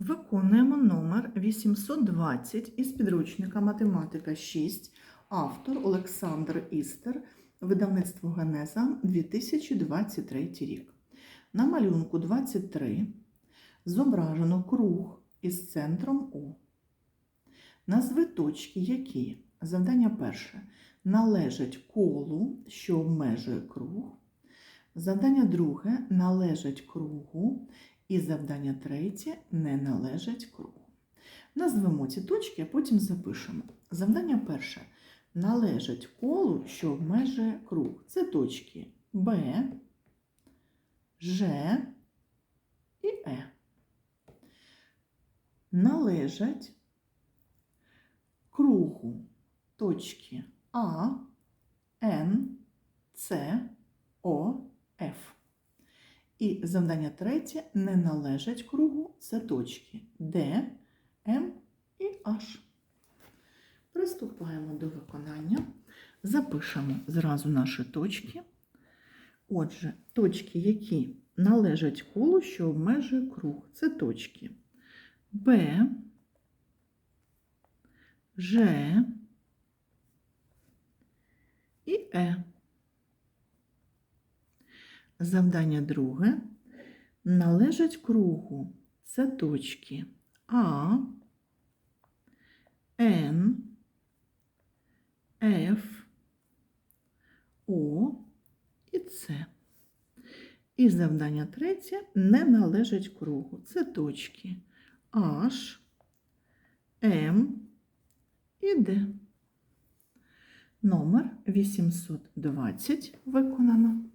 Виконуємо номер 820 із підручника Математика 6, автор Олександр Істер, видавництво Генеза 2023 рік. На малюнку 23 зображено круг із центром О. Назви точки, які завдання перше належать колу, що обмежує круг. Завдання друге належать кругу. І завдання третє не належать кругу. Назвемо ці точки, а потім запишемо. Завдання перше належать колу, що обмежує круг. Це точки Б, Ж і Е. Належать кругу точки А, Н, С, О. І завдання третє не належать кругу це точки Д, М і H. Приступаємо до виконання. Запишемо зразу наші точки. Отже, точки, які належать колу, що обмежує круг, це точки Б, Ж і Е. Завдання друге належать кругу. Це точки А, Н, Ф, О і С. І завдання третє не належать кругу. Це точки H, М і Д. Номер 820 виконано.